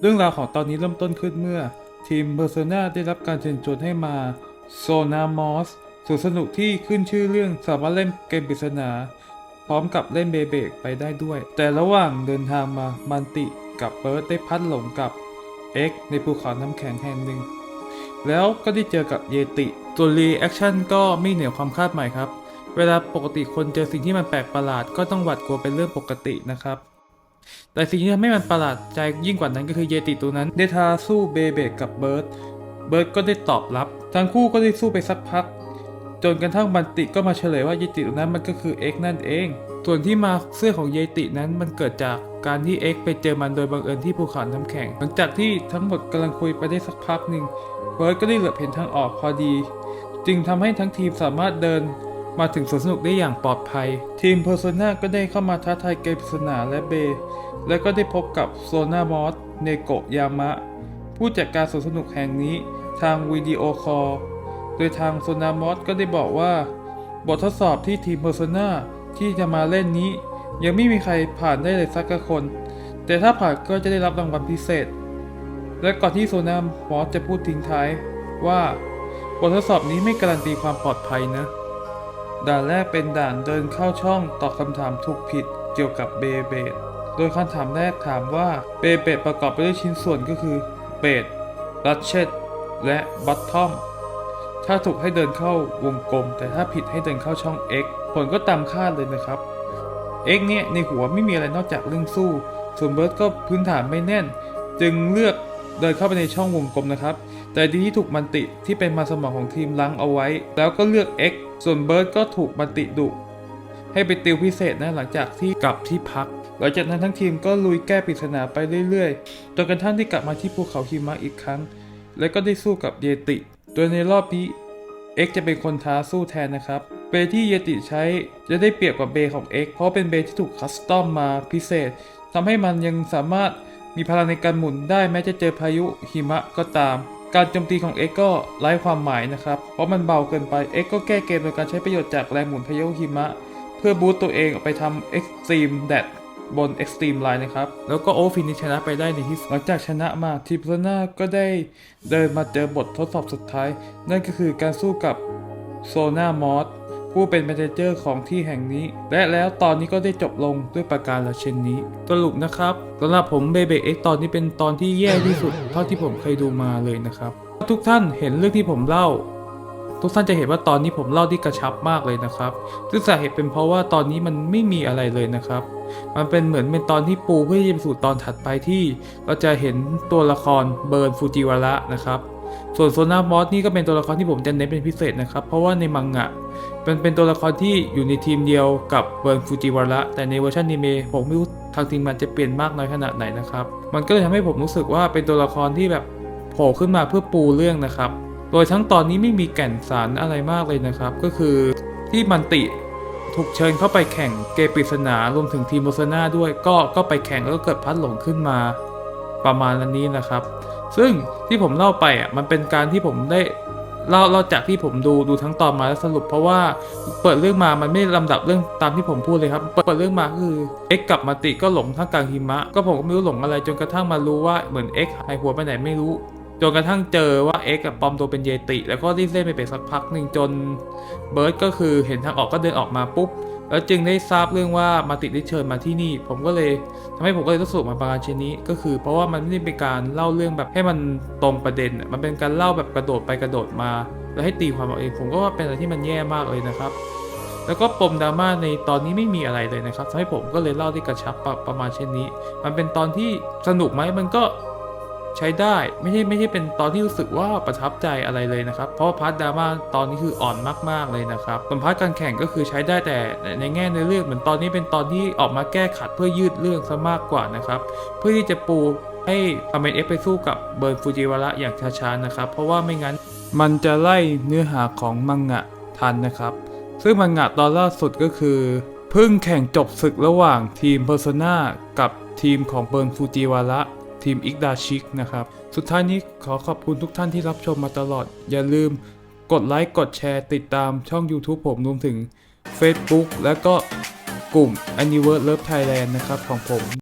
เรื่องราวของตอนนี้เริ่มต้นขึ้นเมื่อ ทีมเ e อร์ n นาได้รับการเชิญชวนให้มาโซนามอสสวนสนุกที่ขึ้นชื่อเรื่องสามารถเล่นเกมปริศนา พร้อมกับเล่นเบเบกไปได้ด้วย แต่ระหว่างเดินทางมามันติกับเบิร์ดได้พัดหลงกับ X ในภูเขาน้ำแข็งแห่งหนึ่ง แล้วก็ได้เจอกับเยติส่วรีแอคชั่นก็ไม่เหนือความคาดหมายครับ เวลาปกติคนเจอสิ่งที่มันแปลกประหลาดก็ต้องหวาดกลัวเป็นเรื่องปกตินะครับ แต่สิ่งที่ทำให้มันประหลาดใจยิ่งกว่านั้นก็คือเยติตัวนั้น ได้ท้าสู้เบเบกกับเบิร์ด เบิร์ดก็ได้ตอบรับ ทั้งคู่ก็ได้สู้ไปสักพัก จนกระทั่งบันติก็มาเฉลยว่าเยติตัวนั้นมันก็คือเอ็กนั่นเอง ส่วนที่มาเสื้อของเยตินั้นมันเกิดจากการที่เอ็กไปเจอมันโดยบังเอิญที่ภูเขาน้ำแข็ง หลังจากที่ทั้งหมดกำลังคุยไปได้สักพักหนึ่ง เบิร์ดก็ได้เหลือเห็นทางออกพอดี จึงทำให้ทั้งทีมสามารถเดิน มาถึงสวนสนุกได้อย่างปลอดภัย ทีมเพอร์โซนาก็ได้เข้ามาท้าทายเกมปริศนาและเบ และก็ได้พบกับโซนามอสเนโกะยามะ ผู้จัดการสวนสนุกแห่งนี้ทางวิดีโอคอล โดยทางโซนามอสก็ได้บอกว่า บททดสอบที่ทีมเพอร์โซนาที่จะมาเล่นนี้ ยังไม่มีใครผ่านได้เลยสักคน แต่ถ้าผ่านก็จะได้รับรางวัลพิเศษ และก่อนที่โซนามอสจะพูดทิ้งท้ายว่าบททดสอบนี้ไม่การันตีความปลอดภัยนะ ด่านแรกเป็นด่านเดินเข้าช่องตอบคำถามถูกผิดเกี่ยวกับเบเบดโดยคำถามแรกถามว่าเบเบดประกอบไปด้วยชิ้นส่วนก็คือเบดรัชเชตและบัตทอม ถ้าถูกให้เดินเข้าวงกลม แต่ถ้าผิดให้เดินเข้าช่อง X ผลก็ตามคาดเลยนะครับ X เนี่ยในหัวไม่มีอะไรนอกจากเรื่องสู้ ส่วนเบิร์ดก็พื้นฐานไม่แน่น จึงเลือกเดินเข้าไปในช่องวงกลมนะครับ แต่ดีที่ถูกมันติที่เป็นมาสมองของทีมล้างเอาไว้ แล้วก็เลือก X ส่วนเบิร์ดก็ถูกมันติดุให้ไปติวพิเศษนะหลังจากที่กลับที่พัก หลังจากนั้นทั้งทีมก็ลุยแก้ปริศนาไปเรื่อยๆจนกระทั่งที่กลับมาที่ภูเขาหิมะอีกครั้ง และก็ได้สู้กับเยติ โดยในรอบนี้ X จะเป็นคนท้าสู้แทนนะครับ เบที่เยติใช้จะได้เปรียบกว่าเบของ X เพราะเป็นเบที่ถูกคัสตอมมาพิเศษทำให้มันยังสามารถมีพลังในการหมุนได้แม้จะเจอพายุหิมะก็ตาม การโจมตีของ X ก็ไร้ความหมายนะครับ เพราะมันเบาเกินไป X ก็แก้เกมโดยการใช้ประโยชน์จากแรงหมุนพายุหิมะ เพื่อบูตตัวเองออกไปทำ Extreme d a t บน Extreme Line นะครับ แล้วก็โอฟินิชชนะไปได้ในที่สุดหลังจากชนะมาทีมโซนาก็ได้เดินมาเจอบททดสอบสุดท้าย นั่นก็คือการสู้กับโซนามอส ผู้เป็นแมเนเจอร์ของที่แห่งนี้ และแล้วตอนนี้ก็ได้จบลงด้วยประการละเช่นนี้ สรุปนะครับสำหรับผมเบเบเอ็กตอนนี้เป็นตอนที่แย่ที่สุด เท่าที่ผมเคยดูมาเลยนะครับ ทุกท่านเห็นเรื่องที่ผมเล่า ทุกท่านจะเห็นว่าตอนนี้ผมเล่าที่กระชับมากเลยนะครับซึ่งสาเหตุเป็นเพราะว่าตอนนี้มันไม่มีอะไรเลยนะครับ มันเป็นเหมือนเป็นตอนที่ปูเพื่อที่จะไปสู่ตอนถัดไปที่ เราจะเห็นตัวละครเบิร์นฟูจิวาระนะครับ ส่วนโซนามอสนี่ก็เป็นตัวละครที่ผมจะเน้นเป็นพิเศษนะครับ เพราะว่าในมังงะเป็นเป็นตัวละครที่อยู่ในทีมเดียวกับเบิร์นฟูจิวาระแต่ในเวอร์ชันนิเมะผมไม่รู้ทางทีมมันจะเปลี่ยนมากน้อยขนาดไหนนะครับ มันก็เลยทำให้ผมรู้สึกว่าเป็นตัวละครที่แบบโผล่ขึ้นมาเพื่อปูเรื่องนะครับ โดยทั้งตอนนี้ไม่มีแก่นสารอะไรมากเลยนะครับ ก็คือที่มันติถูกเชิญเข้าไปแข่งเกมปริศนารวมถึงทีมโมซนาด้วยก็ก็ไปแข่งแล้วก็เกิดพัดหลงขึ้นมา ประมาณนี้นะครับ ซึ่งที่ผมเล่าไปอะมันเป็นการที่ผมได้เล่าเล่าจากที่ผมดูดูทั้งตอนมาแล้วสรุป เพราะว่าเปิดเรื่องมามันไม่ลำดับเรื่องตามที่ผมพูดเลยครับ เปิดเรื่องมาคือ X กับมาติก็หลงท่ามกลางหิมะ ก็ผมก็ไม่รู้หลงอะไรจนกระทั่งมารู้ว่าเหมือน X หายหัวไปไหนไม่รู้จนกระทั่งเจอว่า X กับปอมตัวเป็นเยติ แล้วก็รีบเล่นไปเป็นสักพักหนึ่งจนเบิร์ดก็คือเห็นทางออกก็เดินออกมาปุ๊บ แล้วจึงได้ทราบเรื่องว่ามาติดได้เชิญมาที่นี่ ผมก็เลยทำให้ผมก็เลยต้องสรุปมาประการเช่นนี้ ก็คือ เพราะว่ามันไม่ได้เป็นการเล่าเรื่องแบบให้มันตรงประเด็น มันเป็นการเล่าแบบกระโดดไปกระโดดมา แล้วให้ตีความเอาเอง ผมก็ว่าเป็นอะไรที่มันแย่มากเลยนะครับ แล้วก็ปมดราม่าในตอนนี้ไม่มีอะไรเลยนะครับทำให้ผมก็เลยเล่าได้กระชับประประมาณเช่นนี้ มันเป็นตอนที่สนุกไหมมันก็ ใช้ได้ไม่ใช่ไม่ใช่เป็นตอนที่รู้สึกว่าประทับใจอะไรเลยนะครับ เพราะพาร์ทดราม่าตอนนี้คืออ่อนมากๆเลยนะครับส่วนพาร์ทการแข่งก็คือใช้ได้แต่ในแง่ในเรื่องเหมือนตอนนี้เป็นตอนที่ออกมาแก้ขัดเพื่อยืดเรื่องซะมากกว่านะครับ เพื่อที่จะปูให้คาเมนเอฟไปสู้กับเบิร์นฟูจิวาระอย่างช้าๆนะครับ เพราะว่าไม่งั้นมันจะไล่เนื้อหาของมังงะทันนะครับ ซึ่งมังงะตอนล่าสุดก็คือเพิ่งแข่งจบศึกระหว่างทีม Persona กับทีมของเบิร์นฟูจิวาระ ทีมอิกดาชิกนะครับ สุดท้ายนี้ขอขอบคุณทุกท่านที่รับชมมาตลอด อย่าลืมกดไลค์ กดแชร์ ติดตามช่อง YouTube ผมรวมถึง Facebook และก็กลุ่ม a n i v e r s e Love Thailand นะครับของผม